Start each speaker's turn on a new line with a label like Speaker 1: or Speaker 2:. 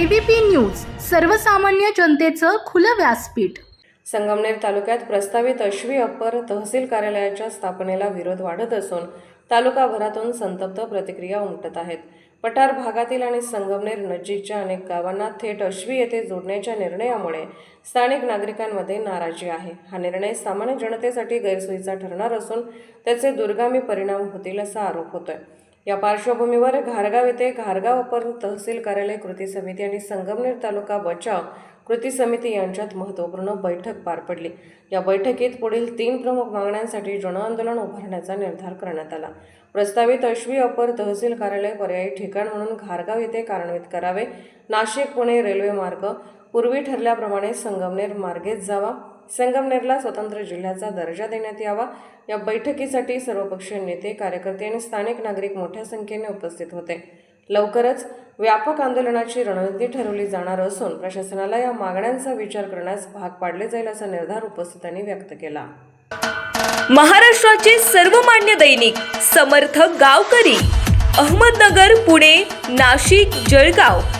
Speaker 1: ABP news सर्वसामान्य जनतेचं खुलं व्यासपीठ.
Speaker 2: संगमनेर तालुक्यात प्रस्तावित अश्वी अप्पर तहसील कार्यालयाच्या स्थापनेला विरोध वाढत असून तालुकाभरातून संतप्त प्रतिक्रिया उमटत आहेत. पठार भागातील आणि संगमनेर नजीकच्या अनेक गावांना थेट अश्वी येथे जोडण्याच्या निर्णयामुळे स्थानिक नागरिकांमध्ये नाराजी आहे. हा निर्णय सामान्य जनतेसाठी गैरसोयीचा ठरणार असून त्याचे दुर्गामी परिणाम होतील असा आरोप होतोय. या पार्श्वभूमीवर घारगाव येथे घारगाव अपर तहसील कार्यालय कृती समिती आणि संगमनेर तालुका बचाव कृती समिती यांच्यात महत्त्वपूर्ण बैठक पार पडली. या बैठकीत पुढील तीन प्रमुख मागण्यांसाठी जनआंदोलन उभारण्याचा निर्धार करण्यात आला. प्रस्तावित अश्वी अपर तहसील कार्यालय पर्यायी ठिकाण म्हणून घारगाव येथे कार्यान्वित करावे. नाशिक पुणे रेल्वे मार्ग पूर्वी ठरल्याप्रमाणे संगमनेर मार्गेच जावा. संगमनेरला स्वतंत्र जिल्ह्याचा दर्जा देण्यात यावा. या बैठकीसाठी सर्वपक्षीय नेते कार्यकर्ते आणि स्थानिक नागरिक मोठ्या संख्येने उपस्थित होते. लवकरच व्यापक आंदोलनाची रणनीती ठरवली जाणार असून प्रशासनाला या मागण्यांचा विचार करण्यास भाग पाडले जाईल असा निर्धार उपस्थितांनी व्यक्त केला.
Speaker 3: महाराष्ट्राचे सर्वमान्य दैनिक समर्थ गावकरी अहमदनगर पुणे नाशिक जळगाव.